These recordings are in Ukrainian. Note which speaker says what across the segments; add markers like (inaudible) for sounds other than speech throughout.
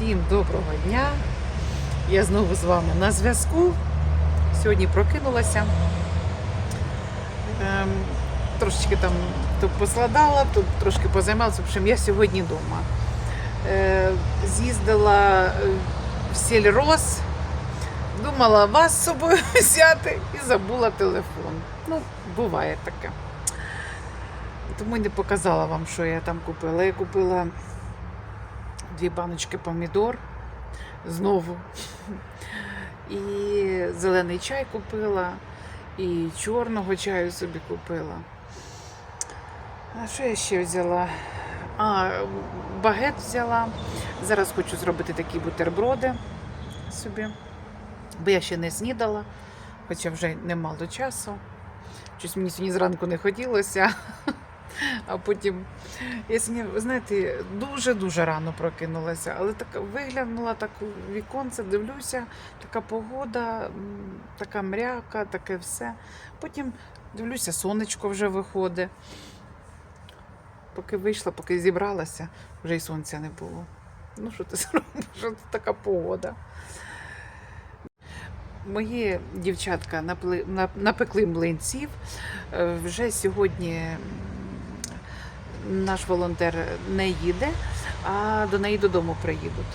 Speaker 1: Всім доброго дня! Я знову з вами на зв'язку. Сьогодні прокинулася. Ем, трошечки там тут посладала, тут трошки позаймалася. В общем, я сьогодні вдома. Е, з'їздила е, в сільроз, думала вас з собою (laughs) взяти і забула телефон. Ну, буває таке. Тому не показала вам, що я там купила. Я купила дві баночки помідор знову. І зелений чай купила, і чорного чаю собі купила. А що я ще взяла? А, багет взяла. Зараз хочу зробити такі бутерброди собі. Бо я ще не снідала, хоча вже немало часу. Щось мені сьогодні зранку не хотілося. А потім, я сьогодні, знаєте, дуже-дуже рано прокинулася, але так виглянула так у віконце, дивлюся, така погода, така мряка, таке все. Потім дивлюся, сонечко вже виходить. Поки вийшла, поки зібралася, вже й сонця не було. Ну, що ти (laughs) зробиш? Що це така погода? Мої дівчатка напекли млинців. Е, Вже сьогодні наш волонтер не їде, а до неї додому приїдуть.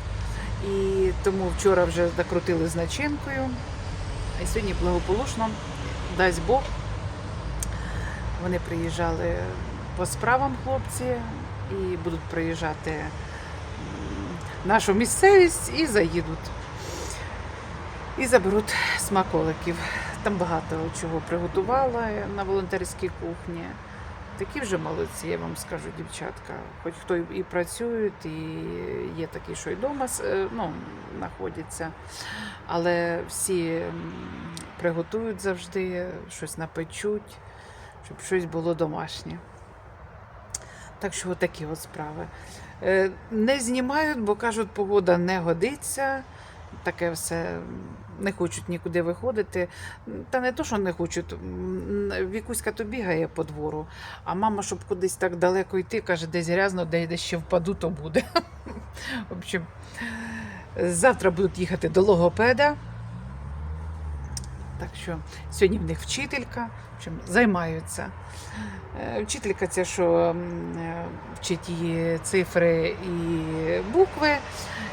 Speaker 1: І тому вчора вже закрутили з начинкою. І сьогодні благополучно, дасть Бог. Вони приїжджали по справам хлопці і будуть приїжджати в нашу місцевість і заїдуть. І заберуть смаколиків. Там багато чого приготувала на волонтерській кухні. Такі вже молодці, я вам скажу, дівчатка. Хоч хто і працюють, і є такі, що й вдома ну, знаходяться. Але всі приготують завжди, щось напечуть, щоб щось було домашнє. Так що такі от справи. Е, Не знімають, бо кажуть, погода не годиться. Таке все не хочуть нікуди виходити. Та не то, що не хочуть. Вікуська то бігає по двору, а мама, щоб кудись так далеко йти, каже, десь грязно, де де ще впаду, то буде. (laughs) В общем, завтра будуть їхати до логопеда. Так що сьогодні в них вчителька, общем, займаються. Е, Вчителька ця, що е, вчить її цифри і букви,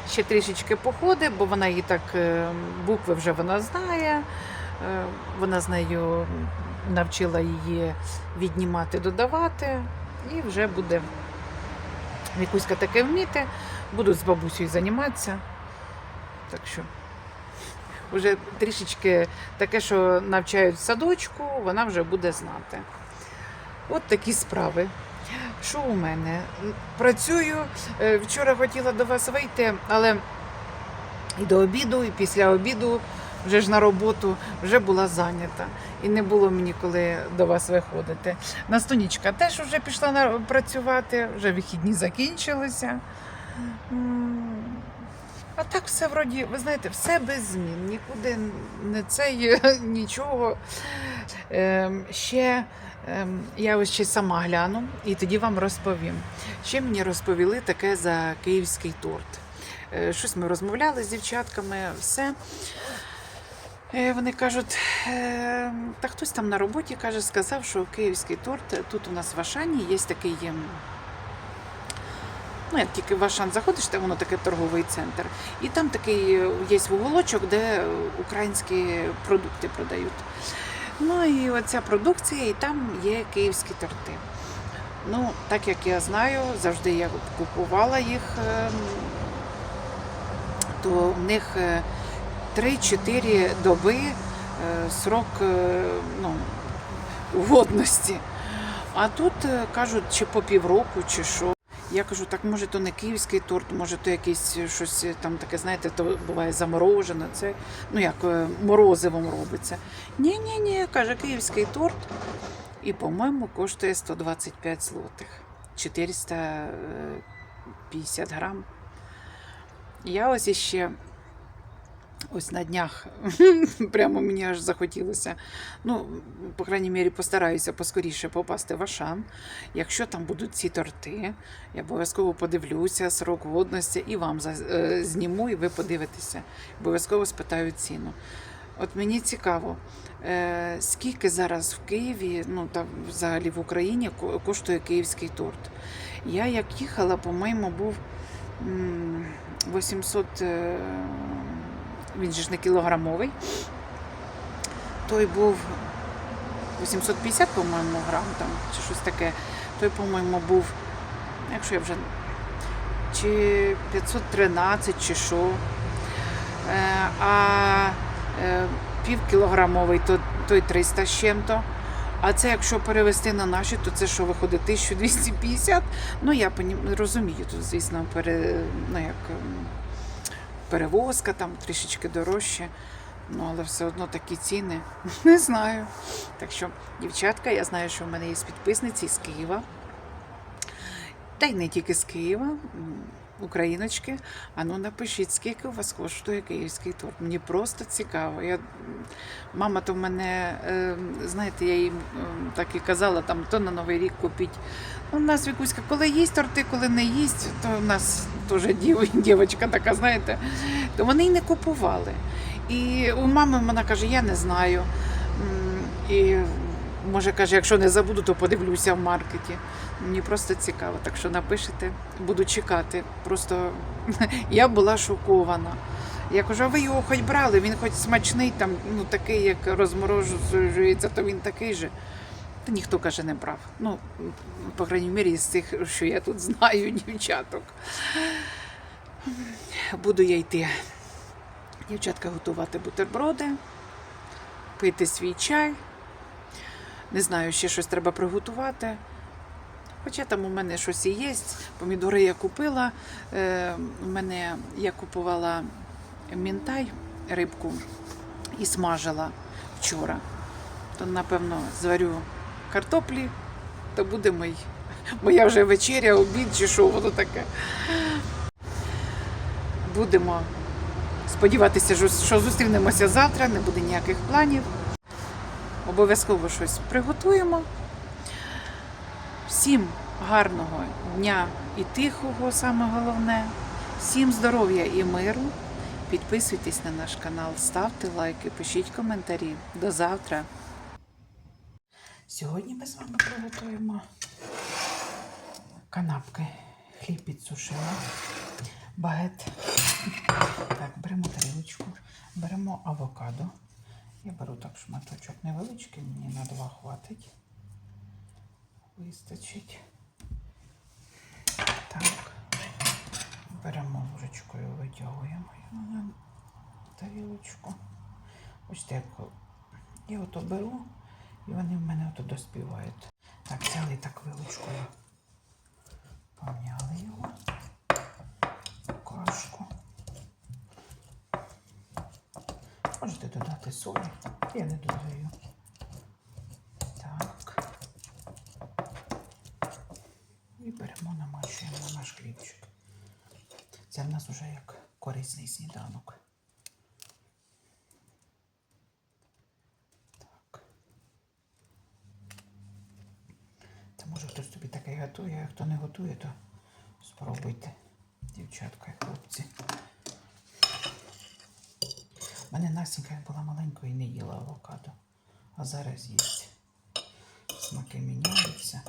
Speaker 1: ще трішечки походить, бо вона її так, е, букви вже вона знає. Вона з нею навчила її віднімати, додавати, і вже буде Вікуська таке вміти, будуть з бабусею займатися. Так що вже трішечки таке, що навчають в садочку, вона вже буде знати. От такі справи. Що у мене? Працюю. Е, Вчора хотіла до вас вийти, але і до обіду, і після обіду вже ж на роботу вже була зайнята. І не було мені коли до вас виходити. Настунічка теж вже пішла працювати, вже вихідні закінчилися. А так все вроді, ви знаєте, все без змін, нікуди не це (laughs) нічого. Ем, ще ем, я ось ще сама гляну і тоді вам розповім. Ще мені розповіли таке за київський торт. Е, Щось ми розмовляли з дівчатками, все. Е, Вони кажуть, е, та хтось там на роботі каже, сказав, що київський торт тут у нас в Ашані є такий. ем, Ну, як тільки в Ашан заходиш, то воно таке торговий центр. І там такий е, є вуголочок, де українські продукти продають. Ну і оця продукція, і там є київські торти. Ну, так як я знаю, завжди я купувала їх, ем, то в них е, 3-4 доби е, срок е, ну, годності. А тут е, кажуть, чи по півроку, чи що. Я кажу, так може то не київський торт, може то якийсь щось там таке, знаєте, то буває заморожене, це ну як е, морозивом робиться. Ні, ні, ні, каже, київський торт. І, по-моєму, коштує 125 злотих, 450 грам. Я ось іще Ось на днях (laughs) прямо мені аж захотілося. Ну, по крайній мірі, постараюся поскоріше попасти в Ашан. Якщо там будуть ці торти, я обов'язково подивлюся срок годності і вам е, зніму, і ви подивитеся. Обов'язково спитаю ціну. От мені цікаво, е, скільки зараз в Києві, ну та взагалі в Україні ко- коштує київський торт. Я як їхала, по-моєму, був 800, е, він же ж не кілограмовий. Той був 850, по-моєму, грам там, чи щось таке. Той, по-моєму, був, якщо я вже чи 513, чи що. Е, а е, півкілограмовий, то той 300 з чим-то. А це якщо перевести на наші, то це що виходить 1250. Ну, я розумію, тут, звісно, пере, ну, як, перевозка там трішечки дорожче. Ну, але все одно такі ціни. (laughs) Не знаю. Так що, дівчатка, я знаю, що в мене є підписниці з Києва. Та й не тільки з Києва, україночки. А ну напишіть, скільки у вас коштує київський торт. Мені просто цікаво. Я, мама то в мене, е, знаєте, я їй м, так і казала, там то на Новий рік купіть. Ну, У нас Вікуська, коли їсть торти, коли не їсть, то в нас теж дів, дівчинка така, знаєте, то вони й не купували. І у мами вона каже, я не знаю. І може каже, якщо не забуду, то подивлюся в маркеті. Мені просто цікаво, так що напишете, буду чекати. Просто (laughs) я була шокована. Я кажу, а ви його хоч брали, він хоч смачний, там, ну такий, як розморожується, то він такий же. Та ніхто каже, не брав. Ну, по крайній мірі, з тих, що я тут знаю, (laughs) дівчаток. Буду я йти, дівчатка, готувати бутерброди, пити свій чай. Не знаю, ще щось треба приготувати. Хоча там у мене щось і є. Помідори я купила. Е, у мене я купувала мінтай, рибку і смажила вчора. То, напевно, зварю картоплі, то буде мій, моя вже вечеря, обід чи що воно таке. Будемо сподіватися, що- що зустрінемося завтра, не буде ніяких планів. Обов'язково щось приготуємо. Всім гарного дня і тихого, саме головне. Всім здоров'я і миру. Підписуйтесь на наш канал, ставте лайки, пишіть коментарі. До завтра. Сьогодні ми з вами приготуємо канапки. Хліб підсушила, багет. Так, беремо тарілочку, беремо авокадо. Я беру так шматочок невеличкий, мені на два хватить. Вистачить. Так. Беремо ложечкою, витягуємо його на тарілочку. Бачите, як я ото беру, і вони в мене ото доспівають. Так, взяли так вилочкою. Помняли його. Додати солі. Я не додаю. Так. І беремо, намащуємо на наш хлібчик. Це в нас вже як корисний сніданок. Так. Це може хтось тобі таке готує, а хто не готує, то спробуйте, дівчатка і хлопці. У мене Настенька була маленькою і не їла авокадо, а зараз їсть. Смаки міняються.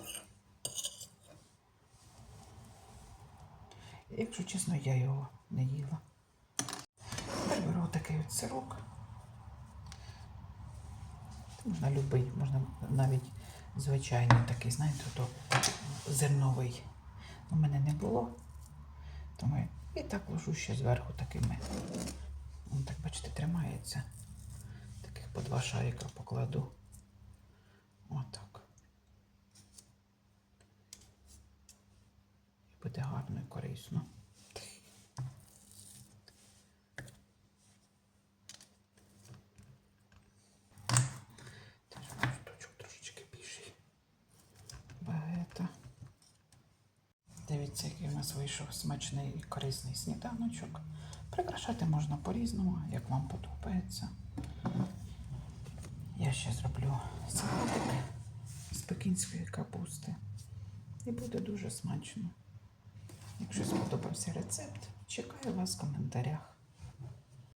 Speaker 1: Якщо чесно, я його не їла. Тепер беру такий от сирок. Можна любий, можна навіть звичайний такий, знаєте, то зерновий. У мене не було. Тому я і так ложу ще зверху такими. Він так, бачите, тримається. Таких по два шарика покладу. Отак. І буде гарно і корисно. Дивіться, який у нас вийшов смачний і корисний сніданочок. Прикрашати можна по-різному, як вам подобається. Я ще зроблю салатики з пекінської капусти. І буде дуже смачно. Якщо сподобався рецепт, чекаю вас в коментарях.